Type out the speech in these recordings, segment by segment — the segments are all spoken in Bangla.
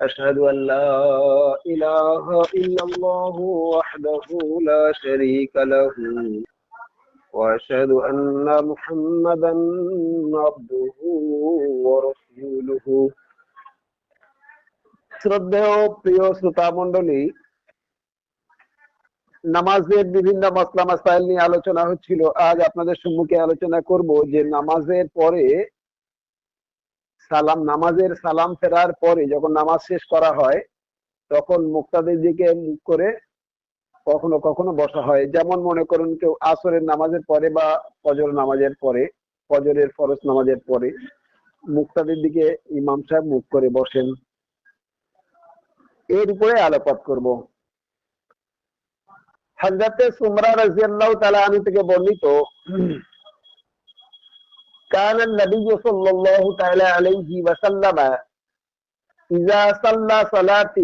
أشهد أن لا إله إلا الله وحده لا شريك له, وأشهد أن محمدا عبده ورسوله. শ্রদ্ধেয় প্রিয় শ্রোতা মন্ডলী নামাজের বিভিন্ন মশলা স্টাইল নিয়ে আলোচনা হচ্ছিল। আজ আপনাদের সম্মুখে আলোচনা করব যে নামাজের পরে সালাম, নামাজের সালাম ফেরার পরে যখন নামাজ শেষ করা হয়, তখন মুক্তাদের দিকে মুখ করে কখনো কখনো বসা হয়। যেমন মনে করুন কেউ আসরের নামাজের পরে বা ফজর নামাজের পরে, ফজরের ফরজ নামাজের পরে মুক্তাদের দিকে ইমাম সাহেব মুখ করে বসেন। এর উপরে আলোকপাত করব। হজরতে সুমরা রাজিয়াল্লাহু তাআলা আনহু থেকে বর্ণিত كان النبي صلى الله تعالى عليه وسلم إذا صلى صلاة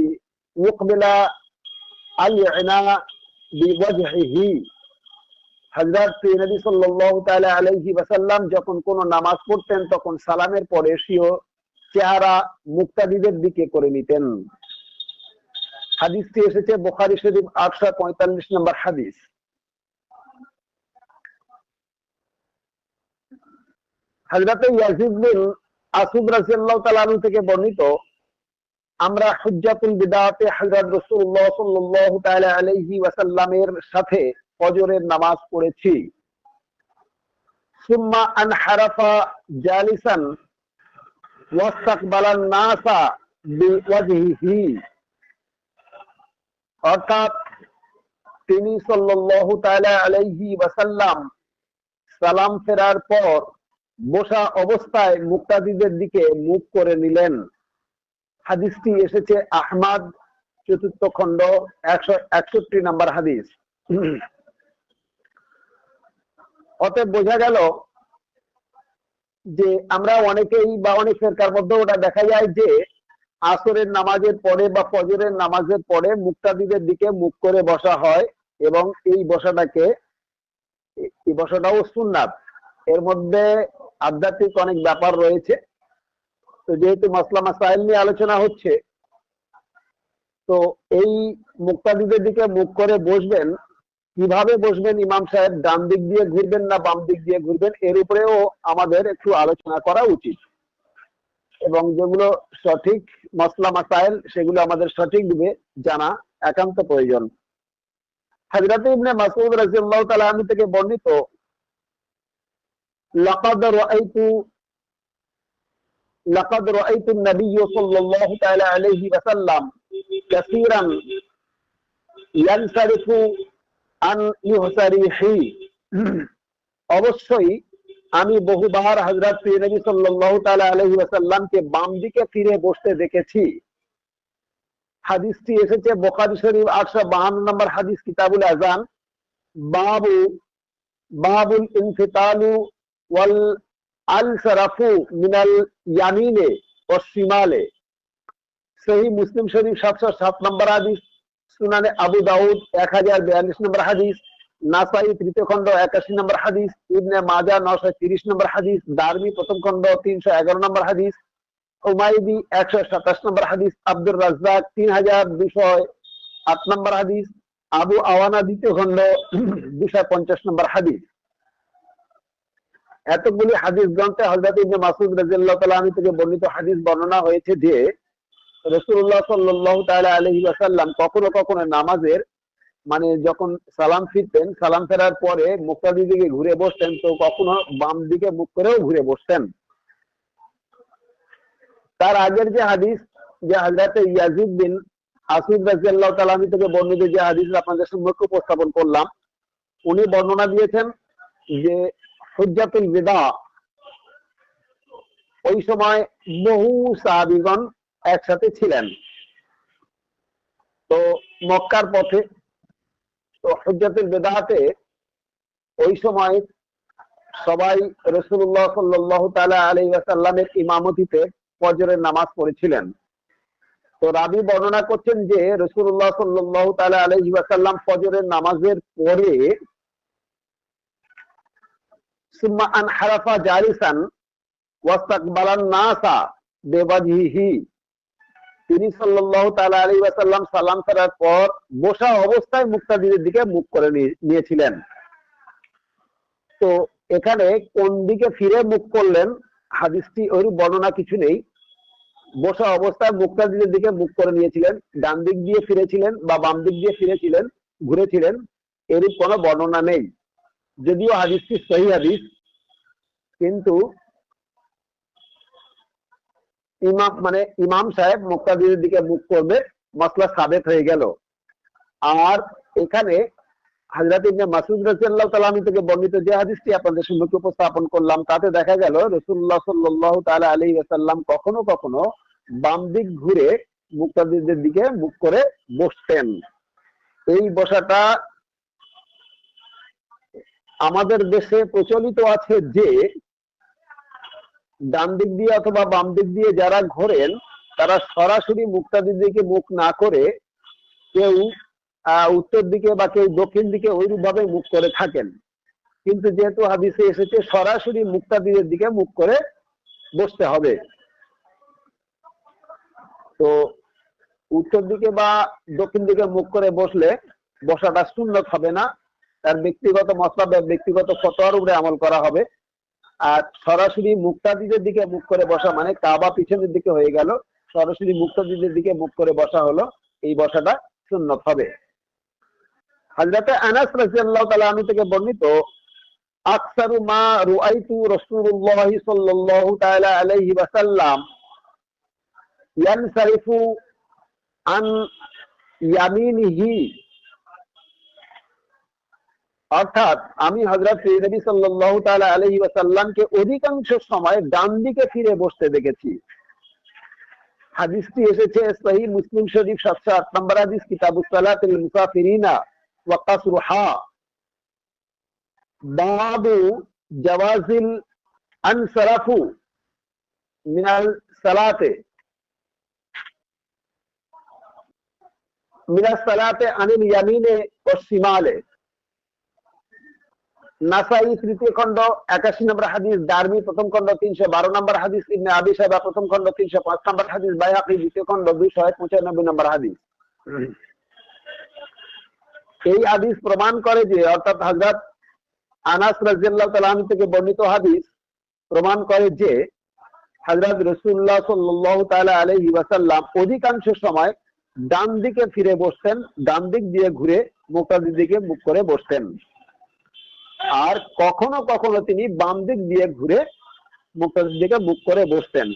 يقبل العناء بوجهه হজরত নবী সাল্লাল্লাহু তাআলা আলাইহি ওয়াসাল্লাম যখন কোন নামাজ পড়তেন তখন সালামের পরে সিও চেহারা মুক্তাদিদের দিকে করে নিতেন হাদিসটি এসেছে বুখারী শরীফ আটশো পঁয়তাল্লিশ নম্বর হাদিস আসুদ থেকে বর্ণিত, আমরা বিদাতে ওয়াসাল্লামের সাথে ফজরের নামাজ পড়েছি। সুম্মা জালিসান নাসা অর্থাৎ তিনি সাল্লাল্লাহু তাআলা ওয়াসাল্লাম সালাম ফেরার পর বসা অবস্থায় মুক্তাদিদের দিকে মুখ করে নিলেন। হাদিসটি এসেছে আহমাদ চতুর্থ খণ্ড, একশো একষট্টি নাম্বার হাদিস। অতএব বোঝা গেল যে আমরা অনেকেই বা অনেক ফেরকার মধ্যে ওটা দেখা যায় যে আসরের নামাজের পরে বা ফজরের নামাজের পরে মুক্তাদিদের দিকে মুখ করে বসা হয় এবং এই বসাটাকে, এই বসাটাও সুন্নাত। এর মধ্যে আধ্যাত্মিক অনেক ব্যাপার রয়েছে। তো যেহেতু মাসলা মাসাইল নিয়ে আলোচনা হচ্ছে, তো এই মুক্তাদিদের দিকে মুখ করে বসবেন, কীভাবে বসবেন ইমাম সাহেব, ডান দিক দিয়ে ঘুরবেন না বাম দিক দিয়ে ঘুরবেন, এর উপরেও আমাদের একটু আলোচনা করা উচিত। এবং যেগুলো সঠিক মসলা মাসাইল, সেগুলো আমাদের সঠিক দিবে জানা একান্ত প্রয়োজন। হাজরাতে ইবনে মাসউদ রাদিয়াল্লাহু তাআলা আনহু থেকে বর্ণিত لقد رأيت لقد رأيت النبي صلى الله تعالى عليه وسلم كثيرا ينصرف عن يساره অবশ্যই আমি বহুবার হযরত নবী সাল্লাল্লাহু তাআলা আলাইহি ওয়াসাল্লামকে বাম দিকে ফিরে বসতে দেখেছি হাদিসটি এসেছে বুখারী শরীফ 852 নম্বর হাদিস কিতাবুল আযান বাবু বাবুল ইনফিতালু সাত নম্বর আবু দাউদ এক হাজার বিয়াল্লিশ নম্বর তৃতীয় খণ্ড একাশি নম্বর হাদিস, ইবনে মাজা তিরিশ নম্বর হাদিস, দারমি প্রথম খণ্ড এগারো নম্বর একশো সাতাশ নম্বর তিন হাজার নম্বর হাদিস, আবু দ্বিতীয় খণ্ড দুশো পঞ্চাশ নম্বর হাদিস। এতগুলি হাদিস গ্রন্থে হজরত ইবনে মাসুদ রাদিয়াল্লাহু তাআলা আনহু থেকে বর্ণিত হাদিস বর্ণনা হয়েছে যে, রাসূলুল্লাহ সাল্লাল্লাহু তাআলা আলাইহি ওয়াসাল্লাম কখনো কখনো নামাজের মানে যখন সালাম ফিরতেন, সালাম ফেরার পরে মুক্তাদি দিকে ঘুরে বসতেন, তো কখনো বাম দিকে মুখ করেও ঘুরে বসতেন। তার আগের যে হাদিস, যে হযরত ইয়াজিদ বিন আসিদ রাদিয়াল্লাহু তাআলা আনহু থেকে বর্ণিত যে হাদিস আপনাদের সম্মুখে উপস্থাপন করলাম, উনি বর্ণনা দিয়েছেন যে হুজ্জাতুল বিদা। ওই সময় বহু সাহাবিগণ একসাথে ছিলেন। তো মক্কার পথে তো হুজ্জাতুল বিদাতে ওই সময় সবাই রসুল্লাহ সাল্লাহ তালা আলী আসাল্লামের ইমামতিতে ফজরের নামাজ পড়েছিলেন। তো রাবি বর্ণনা করছেন যে রসুল্লাহ সাল্লাহ তালা আলহি আসাল্লাম ফজরের নামাজের পরে নিয়েছিলেন। তো এখানে কোন দিকে ফিরে মুখ করলেন হাদিসটি ওই বর্ণনা কিছু নেই। বসা অবস্থায় মুক্তাদিদের দিকে মুখ করে নিয়েছিলেন। ডান দিক দিয়ে ফিরেছিলেন বা বাম দিক দিয়ে ফিরেছিলেন, ঘুরেছিলেন, এরূপ কোনো বর্ণনা নেই। যদিও হাদিসটি সহি হাদিস, কিন্তু ইমাম মানে ইমাম সাহেব মুক্তাদিদের দিকে মুখ করবে, মসলা সাবেত হয়ে গেল। আর এখানে হাজরাত ইবনে মাসুদ রাদিয়াল্লাহু তাআলা থেকে বর্ণিত যে হাদিসটি আপনাদের সম্মুখে উপস্থাপন করলাম, তাতে দেখা গেল রাসূলুল্লাহ সাল্লাল্লাহু তাআলা আলাইহি ওয়াসাল্লাম কখনো কখনো বাম দিক ঘুরে মুক্তাদিদের দিকে মুখ করে বসতেন। এই বসাটা আমাদের দেশে প্রচলিত আছে যে, ডান দিক দিয়ে অথবা বাম দিক দিয়ে যারা ঘোরেন, তারা সরাসরি মুক্তাদির দিকে মুখ না করে কেউ উত্তর দিকে বা কেউ দক্ষিণ দিকে ওইরূপ ভাবে মুখ করে থাকেন। কিন্তু যেহেতু হাদিসে এসেছে, সরাসরি মুক্তাদিদের দিকে মুখ করে বসতে হবে। তো উত্তর দিকে বা দক্ষিণ দিকে মুখ করে বসলে বসাটা সুন্নত হবে না। ব্যক্তিগত বা ব্যক্তিগত ফতোয়ার উপরে আমল করা হবে। আর সরাসরি মুক্তাদিদের দিকে মুখ করে বসা মানে কাবা পিছনের দিকে হয়ে গেল, সরাসরি মুক্তাদিদের দিকে মুখ করে বসা হলো, এই বসাটা সুন্নত হবে। হযরতে আনাস তাআলা থেকে বর্ণিত, আকসারু মা রুআইতু রাসূলুল্লাহ সাল্লাল্লাহু তাআলা আলাইহি ওয়াসাল্লাম ইয়ানসারিফু আন ইয়ামিনিহি অর্থাৎ আমি হযরত নবী সাল্লাল্লাহু তাআলা আলাইহি ওয়াসাল্লামকে অধিকাংশ সময় ডান দিকে ফিরে বসতে দেখেছি। হাদিসটি এসেছে সহিহ মুসলিম শরীফ 708 নম্বর হাদিস, কিতাবুস মুসাফিরিনা ওয়া কাসরুহা। বাবু জাওয়াজিল আনসারাফু মিনাল সালাতে। মিনাল সালাতে আনিল ইয়ামিনে ওয়া শিমালে। নাসাই তৃতীয় খণ্ড, একাশি নম্বর হাদিস, দারমি প্রথম খণ্ড, তিনশো বারো নম্বর হাদিস, ইবনে আবি সাহেবা প্রথম খণ্ড, তিনশো পাঁচ নম্বর হাদিস, বাইহাকি দ্বিতীয় খণ্ড, দুইশো পঁচানব্বই নম্বর হাদিস। এই হাদিস প্রমাণ করে যে, অর্থাৎ হযরত আনাস রাদিয়াল্লাহু তাআলা আনহু থেকে বর্ণিত হাদিস প্রমাণ করে যে, হযরত রাসূলুল্লাহ সাল্লাল্লাহু তাআলা আলাইহি ওয়াসাল্লাম অধিকাংশ সময় ডান দিকে ফিরে বসতেন, ডান দিক দিয়ে ঘুরে মুক্তাদির দিকে মুখ করে বসতেন। আর কখনো কখনো তিনি বাম দিক দিয়ে ঘুরে মুক্তাদির দিকে মুখ করে বসতেন।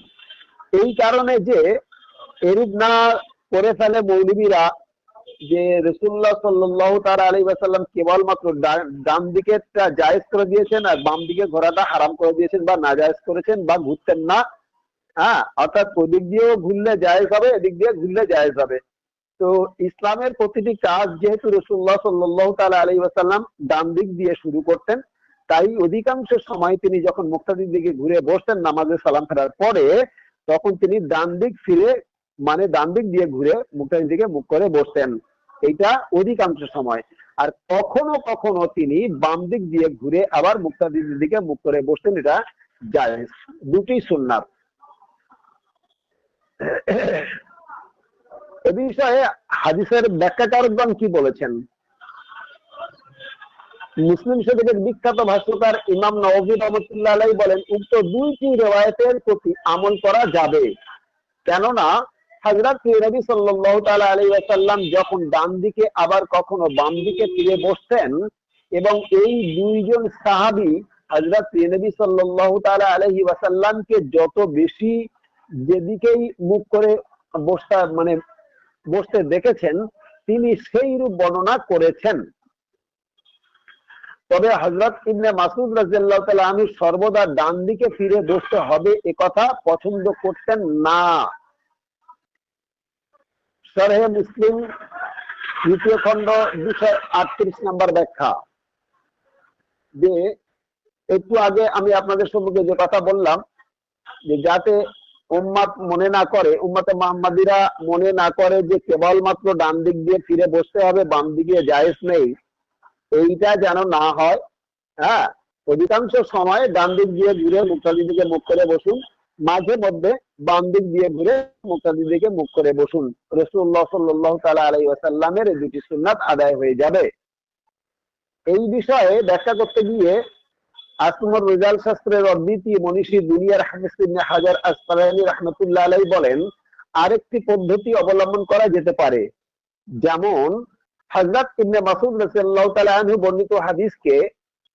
এই কারণে যে এরূপ না করে ফেলে মৌলবীরা যে রসুল্লাহ সাল্লাহ তার আলী ওয়াসাল্লাম কেবলমাত্র ডান দিকেরটা জায়েজ করে দিয়েছেন আর বাম দিকে ঘোরাটা হারাম করে দিয়েছেন বা না জায়েজ করেছেন বা ঘুরতেন না। হ্যাঁ অর্থাৎ ওদিক দিয়েও ঘুরলে জায়েজ হবে, এদিক দিয়ে ঘুরলে জায়েজ হবে। তো ইসলামের প্রতিটি কাজ যেহেতু রসুল্লাহ সাল্লাহ তালা আলী ওয়াসাল্লাম ডান দিক দিয়ে শুরু করতেন, তাই অধিকাংশ সময় তিনি যখন মুক্তাদির দিকে ঘুরে বসতেন নামাজে সালাম ফেরার পরে, তখন তিনি ডান দিক ফিরে মানে ডান দিক দিয়ে ঘুরে মুক্তাদির দিকে মুখ করে বসতেন। এইটা অধিকাংশ সময়। আর কখনো কখনো তিনি বাম দিক দিয়ে ঘুরে আবার মুক্তাদির দিকে মুখ করে বসতেন, এটা জায়েজ। দুটি সুন্নাত। এ বিষয়ে হাদিসের কি বলেছেন? মুসলিম শরীফের বিখ্যাত ভাষ্যকার ইমাম রহমতুল্লাহ আলাই বলেন, উক্ত দুইটি রেওয়ায়তের প্রতি আমল করা যাবে। কেননা নবী যখন ডান দিকে আবার কখনো বাম দিকে ফিরে বসতেন এবং এই দুইজন সাহাবী হযরত নবী সাল্লাল্লাহু তাআলা আলাইহি ওয়াসাল্লামকে যত বেশি যেদিকেই মুখ করে বসতে মানে বসতে দেখেছেন, তিনি সেই রূপ বর্ণনা করেছেন। তবে হজরত ইবনে মাসুদ রাজিয়াল্লাহ আমি সর্বদা ডান দিকে ফিরে বসতে হবে এ কথা পছন্দ করতেন না। সরহে মুসলিম দ্বিতীয় খণ্ড, দুশো আটত্রিশ নম্বর ব্যাখ্যা। যে, একটু আগে আমি আপনাদের সম্মুখে যে কথা বললাম, যে যাতে উম্মাত মনে না করে, উম্মাতে মোহাম্মদীরা মনে না করে যে কেবলমাত্র ডান দিক দিয়ে ফিরে বসতে হবে বাম দিকে জায়েজ নেই। এইটা যেন না হয় হ্যাঁ? অধিকাংশ সময় ডান দিক দিয়ে ঘুরে মুক্তাদি দিকে মুখ করে বসুন, মাঝে মধ্যে বাম দিক দিয়ে ঘুরে মুক্তাদির দিকে মুখ করে বসুন। রসুল্লাহ সাল্লাহ তালা আলাই ওয়াসাল্লামের এই দুটি সুন্নাত আদায় হয়ে যাবে। এই বিষয়ে ব্যাখ্যা করতে গিয়ে আসমর রেজাল শাস্ত্রের অদ্বিতীয় মনীষী দুনিয়ার হাফিজ ইবনে হাজার আসফালানি রহমতুল্লাহ আলাই বলেন, আরেকটি পদ্ধতি অবলম্বন করা যেতে পারে। যেমন হজরত ইবনে রাদিয়াল্লাহু তাআলা আনহু বর্ণিত হাদিসকে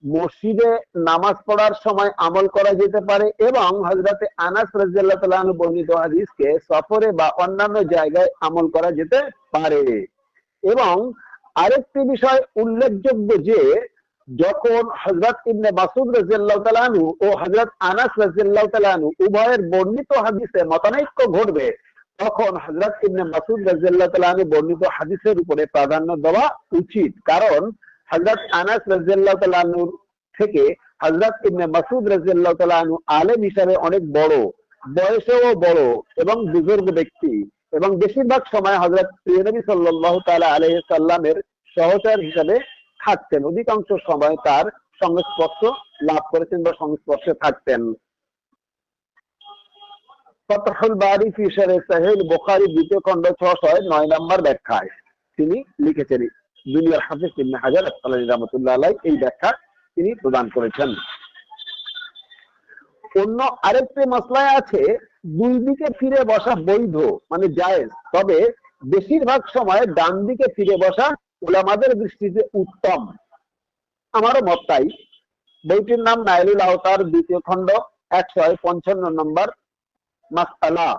মসজিদে নামাজ পড়ার সময় আমল করা যেতে পারে এবং হজরতে আনাস রাদিয়াল্লাহু তাআলা আনহু বর্ণিত হাদিসকে সফরে বা অন্যান্য জায়গায় আমল করা যেতে পারে। এবং আরেকটি বিষয় উল্লেখযোগ্য যে যখন হজরত ইবনে মাসুদ রাদিয়াল্লাহু তাআলা ও হজরত আনাস রাদিয়াল্লাহু তাআলা উভয়ের বর্ণিত হাদিসে মতানৈক্য ঘটবে, তখন হজরত ইবনে মাসুদ রাদিয়াল্লাহু তাআলা বর্ণিত হাদিসের উপরে প্রাধান্য দেওয়া উচিত। কারণ হজরত আনাস রাদিয়াল্লাহু তাআলা থেকে হজরত ইবনে মাসুদ রাদিয়াল্লাহু তাআলা আনহু আলেম হিসাবে অনেক বড়, বয়সেও বড় এবং বুজুর্গ ব্যক্তি এবং বেশিরভাগ সময় হজরত প্রিয়নবী সাল্লাল্লাহু তাআলা সাল্লামের সহচর হিসাবে থাকতেন। অধিকাংশ সময় তার সংস্পর্শ লাভ করেছেন বা সংস্পর্শে থাকতেন। ফতহুল বারি ফি শরহ সাহিহ দ্বিতীয় খণ্ড 609 নম্বর ব্যাখ্যায় তিনি তিনি প্রদান করেছেন। অন্য আরেকটি মশলায় আছে, দুই দিকে ফিরে বসা বৈধ মানে জায়েজ, তবে বেশিরভাগ সময় ডান দিকে ফিরে বসা ওলামাদের দৃষ্টিতে উত্তম। আমারও মত তাই। বইটির নাম নাইলুল আওতার দ্বিতীয় খণ্ড একশো পঞ্চান্ন নম্বর মাসালা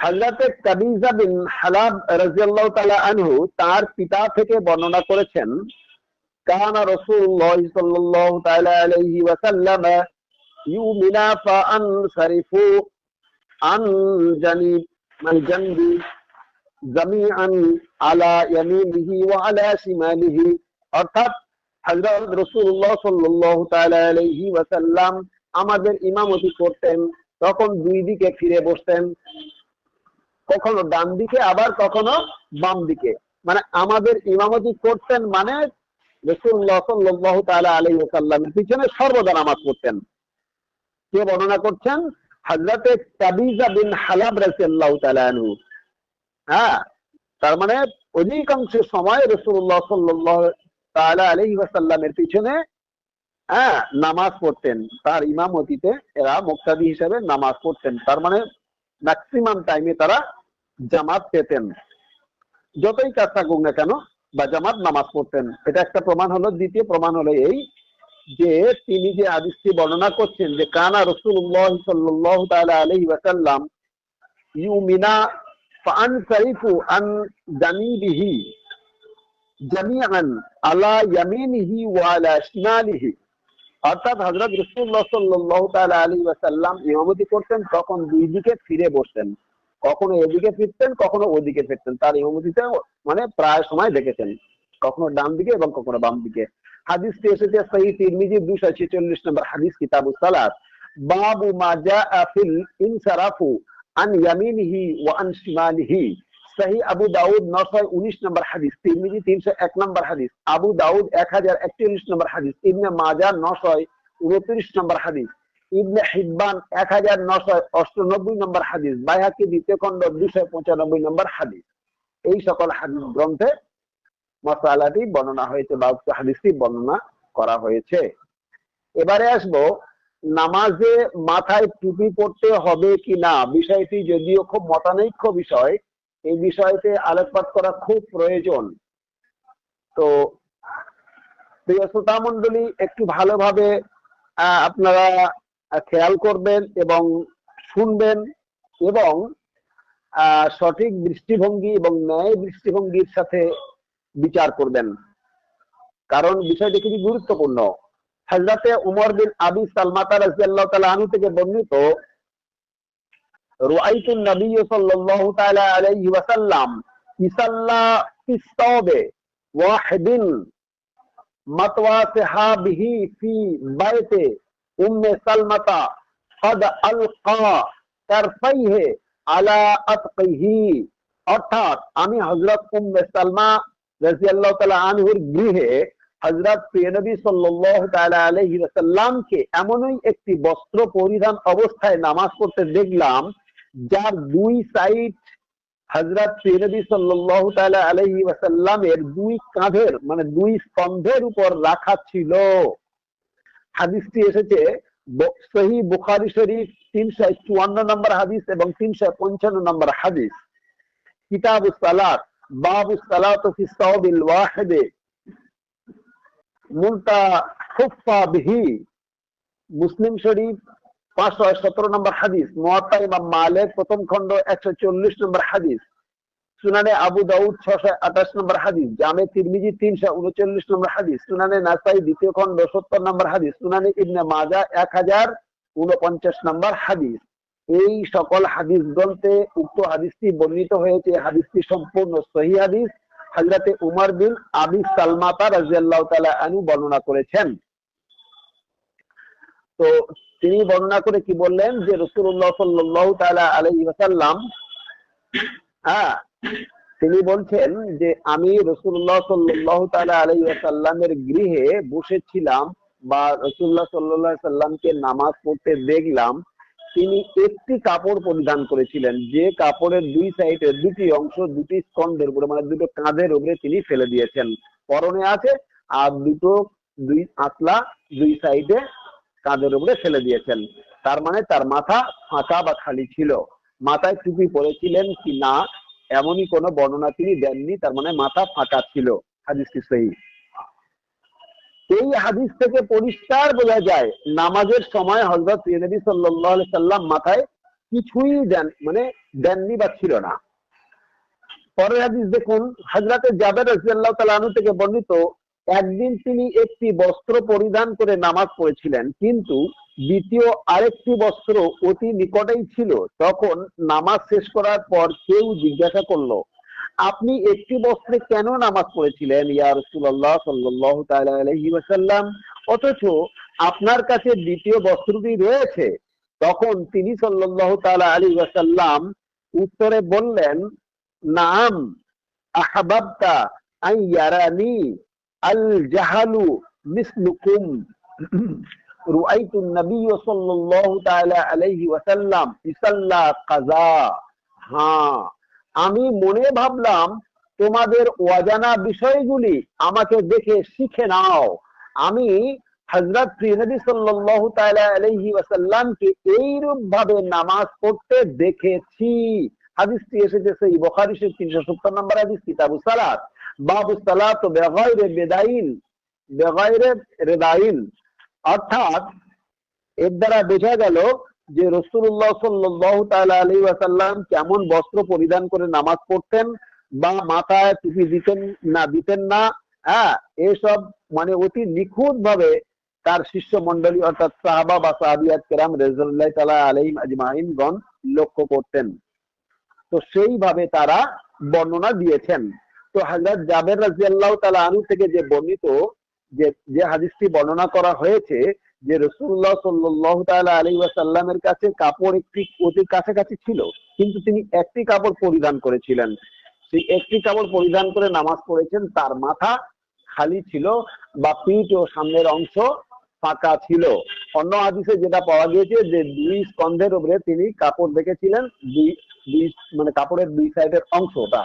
হজরতে কাবিজা বিন হালাব রাজিয়াল্লাহ তালা আনহু তার পিতা থেকে বর্ণনা করেছেন সাল্লাল্লাহু তাআলা আলাইহি ওয়াসাল্লাম ইউমিনা ফাআনসারিফু আন জানিব মান জানবি। জামিআন আলা ইয়ামিনিহি ওয়া আলা শিমালিহি। অর্থাৎ হযরত রাসূলুল্লাহ সাল্লাল্লাহু তাআলা আলাইহি ওয়াসাল্লাম আমাদের ইমামতি করতেন, তখন দুই দিকে ফিরে বসতেন, কখনো ডান দিকে, আবার কখনো বাম দিকে। মানে আমাদের ইমামতি করতেন মানে রসুল্লাহ সাল্লাহ তালা আলী সাল্লামের পিছনে সর্বদা নামাজ পড়তেন। কে বর্ণনা করছেন? হাজরাতে কাবিজা বিন হালাব রাজিয়াল্লাহ তালানু হ্যাঁ তার মানে অধিকাংশ সময় রসুল্লাহ সাল্লাহ তালা আলহি ওয়াসাল্লামের পিছনে হ্যাঁ নামাজ পড়তেন। তার ইমামতিতে এরা মুক্তাদি হিসেবে নামাজ পড়তেন। তার মানে ম্যাক্সিমাম টাইমে তারা জামাত পেতেন। যতই কাজ থাকুক না কেন, বা জামাত নামাজ পড়তেন। এটা একটা প্রমাণ হলো। দ্বিতীয় প্রমাণ হলো এই যে তিনি যে আদিসটি বর্ণনা করছেন যে, কানা রসুল্লাহ সাল্লাহ তাআলা আলাইহি ওয়াসাল্লাম ইউমিনা জামিআন আলা ইয়ামিনিহি ওয়া আলা শিমালিহি অর্থাৎ হযরত রাসূলুল্লাহ সাল্লাল্লাহু তাআলা আলাইহি ওয়াসাল্লাম ইমামতি করতেন, তখন দুই দিকে ফিরে বসতেন। কখনো এদিকে ফিরতেন, কখনো ওদিকে ফিরতেন। তার ইমামতিতে মানে প্রায় সময় দেখেছেন, কখনো ডান দিকে এবং কখনো বাম দিকে। হাদিসটি এসেছে তিরমিজি দুশো ছেচল্লিশ নম্বর হাদিস কিতাবু সালাত। বাবু মা জাআ ফিল ইনসারাফু আন ইয়ামিনিহি ওয়া আন শিমালিহি। আবু দাউদ নশো উনিশ নম্বর হাদিস, তিরমিজি তিনশো এক নম্বর হাদিস, আবু দাউদ এক হাজার একচল্লিশ নম্বর হাদিস, ইবনে মাজা নশো উনত্রিশ নম্বর হাদিস, ইবনে এক হাজার নশো অষ্টানব্বই নম্বর হাদিস বাইহাকি দ্বিতীয় খণ্ড দুশো পঁচানব্বই নম্বর হাদিস। এই সকল হাদিস গ্রন্থে মশালাটি বর্ণনা হয়েছে বা হাদিসটি বর্ণনা করা হয়েছে। এবারে আসব নামাজে মাথায় টুপি পড়তে হবে কি না? বিষয়টি যদিও খুব মতানৈক্য বিষয়, এই বিষয়তে আলোকপাত করা খুব প্রয়োজন। তো, প্রিয় শ্রোতা মন্ডলী একটু ভালোভাবে আপনারা খেয়াল করবেন এবং শুনবেন এবং সঠিক দৃষ্টিভঙ্গি এবং ন্যায় দৃষ্টিভঙ্গির সাথে বিচার করবেন। কারণ বিষয়টি খুবই গুরুত্বপূর্ণ। হজরতে উমর বিন আবি সালমাতা রাজিয়াল্লাহ তাআলা আনহু থেকে বর্ণিত, রুআইতুন নবী সাল্লাল্লাহু তাআলা আলাইহি ইসাল্লা ওয়াহিদিন ফি বাইতে উম্মে সালমাতা আলা আতকিহি। অর্থাৎ আমি হযরত উম্মে সালমা রাদিয়াল্লাহু তাআলা আনহুর গৃহে হজরত প্রিয়নবী আলাইহি ওয়াসাল্লামকে এমনই একটি বস্ত্র পরিধান অবস্থায় নামাজ পড়তে দেখলাম, যার দুই সাইড হজরত প্রিয়নবী সাল্লাল্লাহু তাআলা আলাইহি ওয়াসাল্লামের দুই কাঁধের মানে দুই স্তম্ভের উপর রাখা ছিল। হাদিসটি এসেছে সহি বুখারি শরীফ তিনশো চুয়ান্ন নম্বর হাদিস এবং তিনশো পঞ্চান্ন নম্বর হাদিস। কিতাব সালাত বাবু সালাত ওয়াহিদে। হুফা বিহি। মুসলিম শরীফ পাঁচশো সতেরো নম্বর হাদিস ইমাম মালেক প্রথম একশো চল্লিশ নম্বর হাদিস, সুনানে আবু দাউদ ছশো আঠাশ নম্বর হাদিস, জামে তিরমিজি তিনশো উনচল্লিশ নম্বর হাদিস, সুনানে নাসাই দ্বিতীয় খণ্ড সত্তর নম্বর হাদিস, সুনানে ইবনে মাজা এক হাজার উনপঞ্চাশ নম্বর হাদিস। এই সকল হাদিস গ্রন্থে উক্ত হাদিসটি বর্ণিত হয়েছে হাদিসটি সম্পূর্ণ সহি হাদিস। হজরতে উমর বিন আবি সালমাতা রাজিয়াল্লাহ তালা আনু বর্ণনা করেছেন। তো তিনি বর্ণনা করে কি বললেন যে রসুল্লাহ সাল্লাহ তালা আলহি ওয়াসাল্লাম হ্যাঁ তিনি বলছেন যে আমি রসুল্লাহ সাল্লাহ তালা আলহি ওয়াসাল্লামের গৃহে বসেছিলাম বা রসুল্লাহ সাল্লাহ সাল্লামকে নামাজ পড়তে দেখলাম তিনি একটি কাপড় পরিধান করেছিলেন, যে কাপড়ের দুই সাইডে দুটি অংশ, দুটি স্কন্ধের উপরে মানে দুটো কাঁধের উপরে তিনি ফেলে দিয়েছেন। পরনে আছে আর দুটো দুই আসলা দুই সাইডে কাঁধের উপরে ফেলে দিয়েছেন। তার মানে তার মাথা ফাঁকা বা খালি ছিল। মাথায় টুপি পরেছিলেন কি না, এমনই কোনো বর্ণনা তিনি দেননি। তার মানে মাথা ফাঁকা ছিল। হাদিসটি সেই এই হাদিস থেকে পরিষ্কার বোঝা যায়, নামাজের সময় হজরত নবী সাল্লাহ সাল্লাম মাথায় কিছুই দেন মানে দেননি বা ছিল না। পরের হাদিস দেখুন হজরতে জাবের রাজিয়াল্লাহ তালানু থেকে বর্ণিত, একদিন তিনি একটি বস্ত্র পরিধান করে নামাজ পড়েছিলেন, কিন্তু দ্বিতীয় আরেকটি বস্ত্র অতি নিকটেই ছিল। তখন নামাজ শেষ করার পর কেউ জিজ্ঞাসা করল আপনি একটি বস্ত্রে কেন নামাজ পড়েছিলেন ইয়া রসুল্লাহ সাল্লাহ আলহি ওয়াসাল্লাম অথচ আপনার কাছে দ্বিতীয় বস্ত্রটি রয়েছে তখন তিনি সাল্লাহ তালা আলী ওয়াসাল্লাম উত্তরে বললেন নাম আহবাবতা আই ইয়ারানি আল জাহালু মিসলুকুম رؤيت النبي صلى الله تعالى عليه وسلم يصلى قضاء হ্যাঁ আমি মনে ভাবলাম, তোমাদের অজানা বিষয়গুলি আমাকে দেখে শিখে নাও। আমি হজরত প্রিয়নবী তাআলা ওয়াসাল্লামকে এইরূপ ভাবে নামাজ পড়তে দেখেছি। হাদিসটি এসেছে সেই বুখারী শরীফ 370 নম্বর হাদিস কিতাবুস সালাত। বাবু সালাত বেগাইরে বেদাইন, বেগাইরে রেদাইন। অর্থাৎ এর দ্বারা বোঝা গেল যে রসুল্লাহ সাল্লাহ আলী ওয়াসাল্লাম কেমন বস্ত্র পরিধান করে নামাজ পড়তেন বা মাথায় টুপি দিতেন না দিতেন না হ্যাঁ এসব মানে অতি নিখুঁত ভাবে তার শিষ্য মন্ডলী অর্থাৎ সাহাবা বা সাহাবিয়াত কেরাম রেজুল্লাহ তালা আলহিম আজমাহিনগণ লক্ষ্য করতেন। তো সেইভাবে তারা বর্ণনা দিয়েছেন। তো হাজরত জাবের রাজিয়াল্লাহ তালা আনু থেকে যে বর্ণিত যে যে হাদিসটি বর্ণনা করা হয়েছে যে রসুল্লাহ সাল্লাহ আলী ওয়াসাল্লামের কাছে কাপড় একটি অতি কাছাকাছি ছিল, কিন্তু তিনি একটি কাপড় পরিধান করেছিলেন। সেই একটি কাপড় পরিধান করে নামাজ পড়েছেন, তার মাথা খালি ছিল বা পিঠ ও সামনের অংশ ফাঁকা ছিল। অন্য হাদিসে যেটা পাওয়া গিয়েছে যে দুই স্কন্ধের উপরে তিনি কাপড় দেখেছিলেন, দুই দুই মানে কাপড়ের দুই সাইডের অংশটা।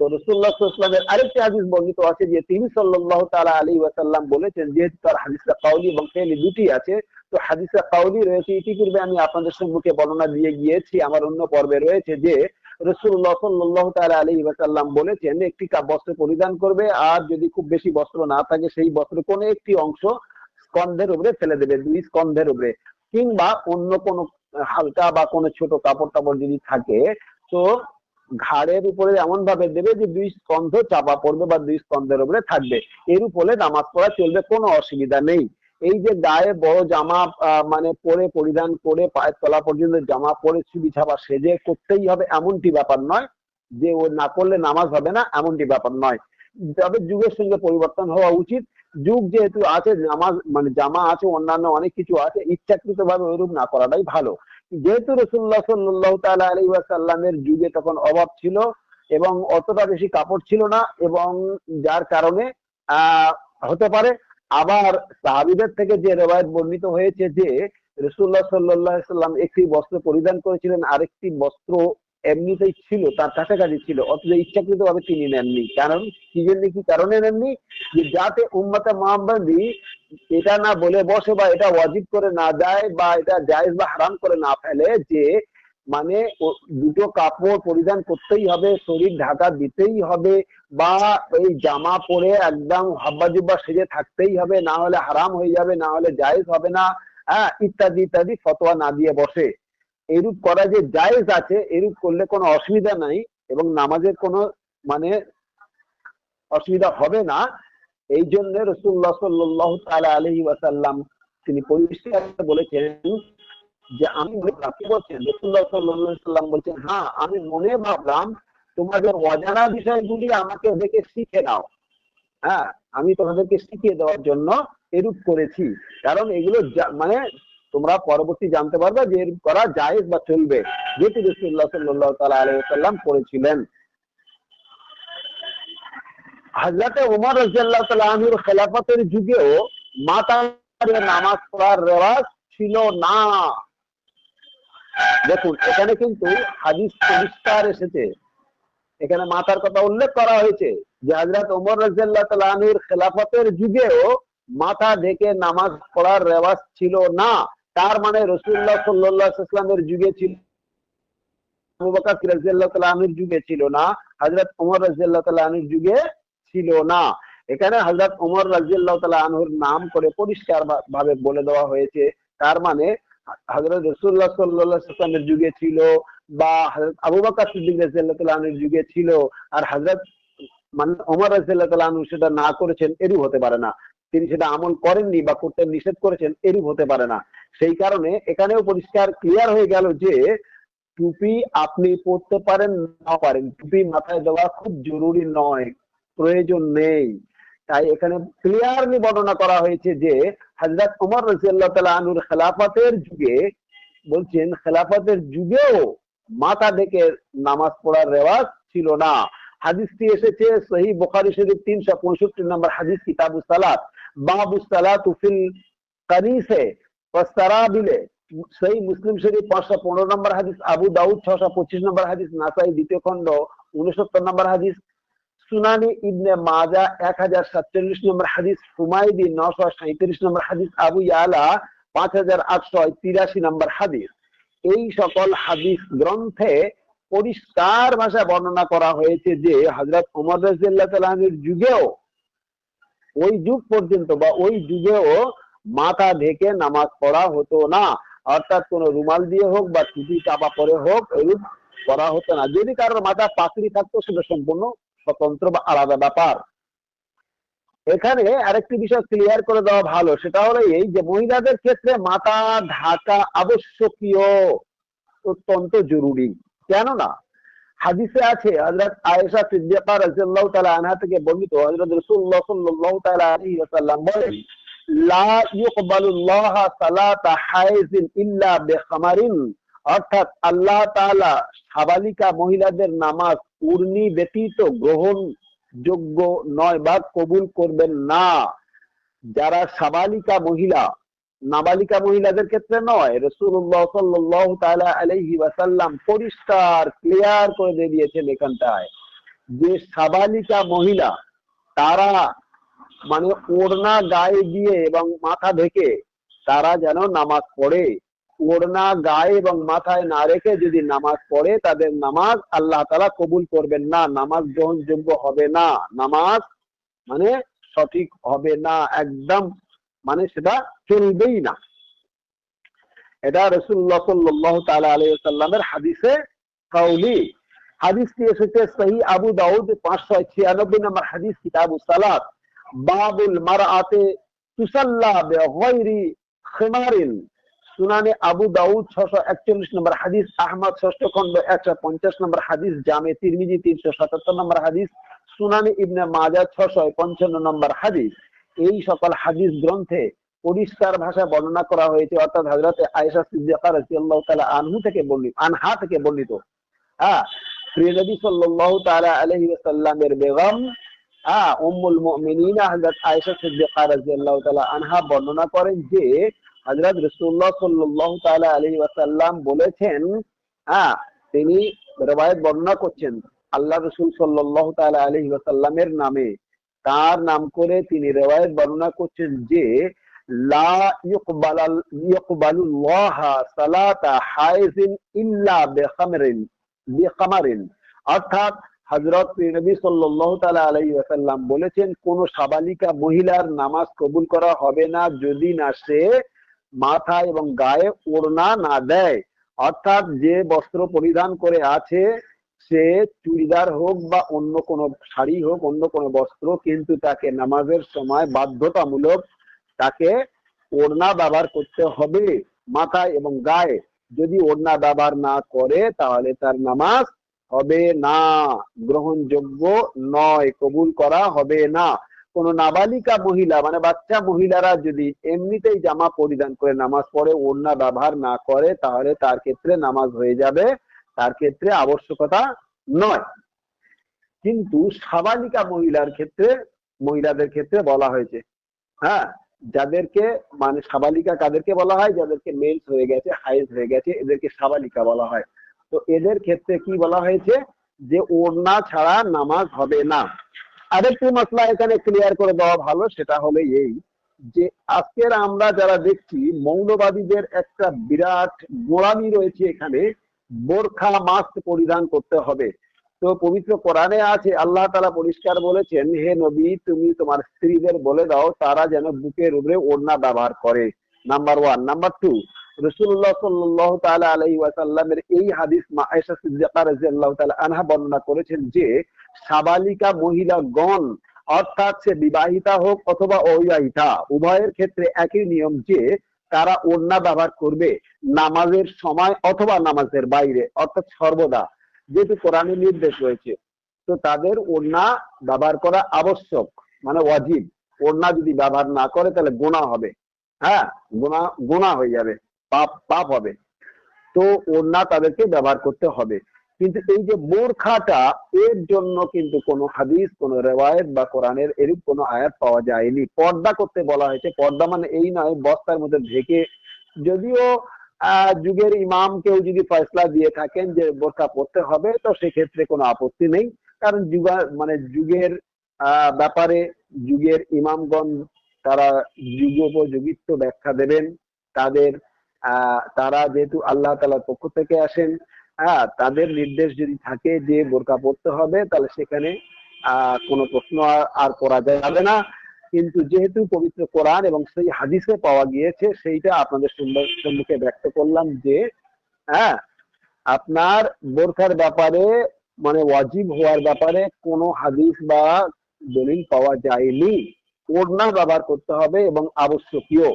তো রসুল্লাহ ইসলামের আরেকটি হাদিস বর্ণিত আছে যে তিনি সাল্লাহ তালা আলী ওয়াসাল্লাম বলেছেন যেহেতু তার হাদিসা কাউলি এবং ফেলি দুটি আছে। তো হাদিসা কাউলি রয়েছে, ইতিপূর্বে আমি আপনাদের সম্মুখে বর্ণনা দিয়ে গিয়েছি, আমার অন্য পর্বে রয়েছে যে রসুল্লাহ সাল্লাহ তালা আলী ওয়াসাল্লাম বলেছেন, একটি বস্ত্র পরিধান করবে আর যদি খুব বেশি বস্ত্র না থাকে, সেই বস্ত্র কোনো একটি অংশ স্কন্ধের উপরে ফেলে দেবে, দুই স্কন্ধের উপরে। কিংবা অন্য কোনো হালকা বা কোনো ছোট কাপড় টাপড় যদি থাকে, তো ঘাড়ের উপরে এমন ভাবে দেবে যে দুই স্কন্ধ চাপা পড়বে বা দুই স্কন্ধের উপরে থাকবে। এর উপরে নামাজ পড়া চলবে, কোনো অসুবিধা নেই। এই যে গায়ে বড় জামা মানে পরে পরিধান করে পায়ের তলা পর্যন্ত জামা পরে ছবি ছাপা সেজে করতেই হবে এমনটি ব্যাপার নয় যে ও না করলে নামাজ হবে না, এমনটি ব্যাপার নয়। তবে যুগের সঙ্গে পরিবর্তন হওয়া উচিত। যুগ যেহেতু আছে, নামাজ মানে জামা আছে, অন্যান্য অনেক কিছু আছে ইচ্ছাকৃত ভাবে ওইরূপ না করাটাই ভালো। যেহেতু রসুল্লাহ সাল্লাহ তালা আলী ওয়াসাল্লামের যুগে তখন অভাব ছিল এবং অতটা বেশি কাপড় ছিল না এবং যার কারণে হতে পারে আবার সাহাবিদের থেকে যে রেওয়ায়ত বর্ণিত হয়েছে যে রসুল্লাহ সাল্লাহ সাল্লাম একটি বস্ত্র পরিধান করেছিলেন, আরেকটি বস্ত্র এমনিতেই ছিল, তার কাছাকাছি ছিল, অথচ ইচ্ছাকৃত ভাবে তিনি নেননি। কারণ, কি জন্য কি কারণে নেননি? যে যাতে উম্মতে মোহাম্মদী এটা না বলে বসে বা এটা ওয়াজিব করে না যায় বা এটা জায়েজ বা হারাম করে না ফেলে যে মানে দুটো কাপড় পরিধান করতেই হবে, শরীর ঢাকা দিতেই হবে বা এই জামা পরে একদম হাব্বা জুব্বা সেজে থাকতেই হবে, না হলে হারাম হয়ে যাবে, না হলে জায়েজ হবে না হ্যাঁ ইত্যাদি ইত্যাদি ফতোয়া না দিয়ে বসে। এরূপ করা যে জায়েজ আছে, এরূপ করলে কোনো অসুবিধা নাই এবং নামাজের কোনো মানে অসুবিধা হবে না। এই জন্য রসুল্লাহ সাল্লাহ তালা আলহি ওয়াসাল্লাম তিনি পরিষ্কার বলেছেন যে আমি বলছেন রসুল্লাহ সাল্লাম বলছেন হ্যাঁ আমি মনে ভাবলাম তোমাদের অজানা বিষয়গুলি আমাকে দেখে শিখে নাও হ্যাঁ আমি তোমাদেরকে শিখিয়ে দেওয়ার জন্য এরূপ করেছি। কারণ এগুলো মানে তোমরা পরবর্তী জানতে পারবে যে এরূপ করা জায়েজ বা চলবে। যেটি রসুল্লাহ সাল্লাহ তালা আলাইসাল্লাম করেছিলেন। হাজরাতে উমর রাজিয়াল্লাহ তালাহুর খেলাফতের যুগেও মাতা নামাজ পড়ার রেওয়াজ ছিল না। দেখুন, এখানে কিন্তু হাদিস পরিষ্কার এসেছে। এখানে মাতার কথা উল্লেখ করা হয়েছে যে হাজরত ওমর রাজিয়াল্লাহ তালাহুর খেলাফতের যুগেও মাথা ঢেকে নামাজ পড়ার রেওয়াজ ছিল না। তার মানে রসুল্লাহ সাল্লামের যুগে ছিল যুগে ছিল না। হজরত উমর রাজিয়াল্লাহ তালাহুর যুগে ছিল না। এখানে হজরত উমর রাজিয়াল্লাহ তালাহুর নাম করে পরিষ্কার ভাবে বলে দেওয়া হয়েছে। তার মানে হজরত রসুল্লাহ সাল্লামের যুগে ছিল বা আবু বাকর সিদ্দিক রাজিয়াল্লাহ যুগে ছিল আর হজরত মানে ওমর রাজিয়াল্লাহ সেটা না করেছেন এরূপ হতে পারে না। তিনি সেটা আমল করেননি বা করতে নিষেধ করেছেন এরূপ হতে পারে না। সেই কারণে এখানেও পরিষ্কার ক্লিয়ার হয়ে গেল যে টুপি আপনি পড়তে পারেন না পারেন। টুপি মাথায় দেওয়া খুব জরুরি নয়। প্রয়োজন নেই। তাই এখানে ক্লিয়ারলি বর্ণনা করা হয়েছে যে হজরত উমর রাজিয়াল্লাহ তালা খেলাফতের যুগে বলছেন, খেলাফতের যুগেও মাথা ডেকে নামাজ পড়ার রেওয়াজ ছিল না। হাদিসটি এসেছে সহি বোখারি শরীফ তিনশো পঁয়ষট্টি নম্বর হাদিস, কিতাবু সালাত। বাবু সালাত উফিল কানিসে বিলে সহি মুসলিম শরীফ পাঁচশো পনেরো নম্বর হাদিস, আবু দাউদ ছশো পঁচিশ নম্বর হাদিস, নাসাই দ্বিতীয় খণ্ড উনসত্তর নম্বর হাদিস সুনানি ইবনে মাজা এক হাজার সাতচল্লিশ নম্বর হাদিস, হুমায়দি নশো সাঁত্রিশ নম্বর হাদিস, আবু ইয়ালা পাঁচ হাজার আটশো তিরাশি নম্বর হাদিস। এই সকল হাদিস গ্রন্থে পরিষ্কার ভাষায় বর্ণনা করা হয়েছে যে হজরত উমর রাজিয়াল্লাহ যুগেও ওই যুগ পর্যন্ত বা ওই যুগেও মাথা ঢেকে নামাজ পড়া হতো না। অর্থাৎ কোন রুমাল দিয়ে হোক বা টুপি চাপা পরে হোক, এরূপ করা হতো না। যদি কারোর মাথা পাকড়ি থাকতো, সেটা সম্পূর্ণ স্বতন্ত্র বা আলাদা ব্যাপার। এখানে আরেকটি বিষয় ক্লিয়ার করে দেওয়া ভালো, সেটা হলো এই যে মহিলাদের ক্ষেত্রে মাথা ঢাকা আবশ্যকীয়, অত্যন্ত জরুরি। কেননা, হাদিসে আছে, হযরত আয়েশা সিদ্দিকা রাদিয়াল্লাহু তাআলা আনহা থেকে বর্ণিত, হযরত রাসূলুল্লাহ সাল্লাল্লাহু তাআলা আলাইহি ওয়াসাল্লাম বলেন, লা ইউকবালুল্লাহ সালাতা হাইজিন ইল্লা বিখামারিন। অর্থাৎ আল্লাহ তাআলা সাবালিকা মহিলাদের নামাজ উর্নি ব্যতীত গ্রহণ যোগ্য নয় বা কবুল করবেন না। যারা সাবালিকা মহিলা, নাবালিকা মহিলাদের ক্ষেত্রে নয় রসুল্লাহ সাল্লাহ আলহি ওয়াসাল্লাম পরিষ্কার ক্লিয়ার করে দিয়ে দিয়েছেন এখানটায় যে সাবালিকা মহিলা, তারা মানে ওড়না গায়ে দিয়ে এবং মাথা ঢেকে তারা যেন নামাজ পড়ে। ওড়না, গায়ে এবং মাথায় না রেখে যদি নামাজ পড়ে, তাদের নামাজ আল্লাহ তালা কবুল করবেন না। নামাজ গ্রহণযোগ্য হবে না। নামাজ মানে সঠিক হবে না, একদম মানে সেটা চলবেই না। এটা রসুল্লাহ সাল্লাহ তালা আলাইসাল্লামের হাদিসে কাউলি। হাদিসটি এসেছে সহি আবু দাউদ, পাঁচশো ছিয়ানব্বই নম্বর হাদিস, কিতাবু সালাত। বাবুল মারাতে তুসাল্লা বেগয়রি খেমারিন। সুনানে আবু দাউদ ছশো একচল্লিশ নম্বর হাদিস, আহমদ ষষ্ঠ খন্ড একশো পঞ্চাশ নম্বর হাদিস, জামে তিরমিজি তিনশো সাতাত্তর নম্বর হাদিস, সুনানি ইবনে মাজা ছশো পঞ্চান্ন নম্বর হাদিস। এই সকল হাদিস গ্রন্থে পরিষ্কার ভাষা বর্ণনা করা হয়েছে, অর্থাৎ হজরত আয়েশা সিদ্দিকা রাদিয়াল্লাহু তাআলা আনহু থেকে বর্ণিত, আনহা থেকে বর্ণিত। হ্যাঁ প্রিয় নবী সাল্লাল্লাহু তাআলা আলাইহি ওয়াসাল্লামের বেগম হ্যাঁ উম্মুল মুমিনিন হযরত আয়েশা সিদ্দিকা রাদিয়াল্লাহু তাআলা আনহা বর্ণনা করেন যে হযরত রাসূলুল্লাহ সাল্লাল্লাহু তাআলা আলাইহি ওয়াসাল্লাম বলেছেন হ্যাঁ তিনি রবায়ত বর্ণনা করছেন আল্লাহ রসুল সাল্লাল্লাহু তাআলা আলাইহি ওয়াসাল্লামের নামে। তার নাম করে তিনি রেওয়ায়ত বর্ণনা করছেন যে বলেছেন, কোন সাবালিকা মহিলার নামাজ কবুল করা হবে না যদি না সে মাথা এবং গায়ে ওড়না না দেয়। অর্থাৎ যে বস্ত্র পরিধান করে আছে, সে চুড়িদার হোক বা অন্য কোনো শাড়ি হোক, অন্য কোনো বস্ত্র, কিন্তু তাকে নামাজের সময় বাধ্যতামূলক তাকে ওড়না ব্যবহার করতে হবে মাথায় এবং গায়ে। যদি ওড়না ব্যবহার না করে, তাহলে তার নামাজ হবে না, গ্রহণযোগ্য নয়, কবুল করা হবে না। কোন নাবালিকা মহিলা মানে বাচ্চা মহিলারা যদি এমনিতেই জামা পরিধান করে নামাজ পড়ে, ওড়না ব্যবহার না করে, তাহলে তার ক্ষেত্রে নামাজ হয়ে যাবে। তার ক্ষেত্রে আবশ্যকতা নয়। কিন্তু সাবালিকা মহিলার ক্ষেত্রে, মহিলাদের ক্ষেত্রে বলা হয়েছে হ্যাঁ যাদেরকে মানে সাবালিকা কাদেরকে বলা হয়? যাদেরকে মেন্স হয়ে গেছে হাইজ হয়ে গেছে, এদেরকে সাবালিকা বলা হয়। তো এদের ক্ষেত্রে কি বলা হয়েছে? যে ওড়না ছাড়া নামাজ হবে না। আরেকটি মশলা এখানে ক্লিয়ার করে দেওয়া ভালো, সেটা হলো এই যে আজকের আমরা যারা দেখছি, মৌলবাদীদের একটা বিরাট গোড়ামি রয়েছে এখানে, বোরখা মাস্ক পরিধান করতে হবে। তো পবিত্র কোরআনে আছে, আল্লাহ তালা পরিষ্কার বলেছেন, হে নবী, তুমি তোমার স্ত্রীদের বলে দাও, তারা যেন বুকের উপরে ওড়না ব্যবহার করে। নাম্বার ওয়ান নাম্বার টু রসুল্লাহ সাল্লাহ তাআলা আলাইহি ওয়াসাল্লামের এই হাদিস মা আয়েশা সিদ্দিকা রাদিয়াল্লাহু তাআলা আনহা বর্ণনা করেছেন যে সাবালিকা মহিলা গণ অর্থাৎ সে বিবাহিতা হোক অথবা অবিবাহিতা, উভয়ের ক্ষেত্রে একই নিয়ম যে তারা ওড়না ব্যবহার করবে নামাজের সময় অথবা নামাজের বাইরে, অর্থাৎ সর্বদা, যেহেতু কোরআনে নির্দেশ রয়েছে। তো তাদের ওড়না ব্যবহার করা আবশ্যক মানে ওয়াজিব। ওড়না যদি ব্যবহার না করে তাহলে গোনা হবে। হ্যাঁ গোনা গোনা হয়ে যাবে, পাপ পাপ হবে। তো ওড়না তাদেরকে ব্যবহার করতে হবে। কিন্তু এই যে বোরখাটা এর জন্য কিন্তু কোনো হাদিস, কোনো রেওয়ায়ত বা কোরআনের এরূপ কোনো আয়াত পাওয়া যায়নি। পর্দা করতে বলা হয়েছে। পর্দা মানে এই নয়, বস্তার মধ্যে ঢেকে। যদিও যুগের ইমাম কেউ যদি ফয়সলা দিয়ে থাকেন যে বোরখা পড়তে হবে, তো সেক্ষেত্রে কোনো আপত্তি নেই। কারণ যুগা মানে যুগের ব্যাপারে যুগের ইমামগণ তারা যুগোপযোগিত্ব ব্যাখ্যা দেবেন। তাদের তারা যেহেতু আল্লাহ তালার পক্ষ থেকে আসেন হ্যাঁ তাদের নির্দেশ যদি থাকে যে বোরকা পড়তে হবে, তাহলে সেখানে কোনো প্রশ্ন আর করা যাবে না। কিন্তু যেহেতু পবিত্র কোরআন এবং সেই হাদিসে পাওয়া গিয়েছে, সেইটা আপনাদের সম্মুখে ব্যক্ত করলাম যে হ্যাঁ আপনার বোরখার ব্যাপারে মানে ওয়াজিব হওয়ার ব্যাপারে কোনো হাদিস বা দলিল পাওয়া যায়নি। ওড়না ব্যবহার করতে হবে এবং আবশ্যকীয়।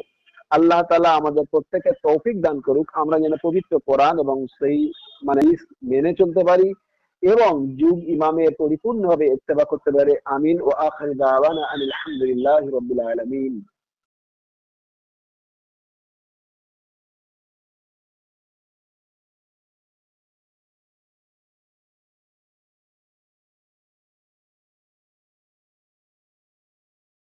আল্লাহ তালা আমাদের প্রত্যেকে তৌফিক দান করুক। আমরা যেন পবিত্র কোরআন এবং সেই মানে মেনে চলতে পারি এবং যুগ ইমামের পরিপূর্ণভাবে ইত্তেবা করতে পারে। আমিন ও আখরি দাওয়ানা আলহামদুলিল্লাহ রবিল আলমিন।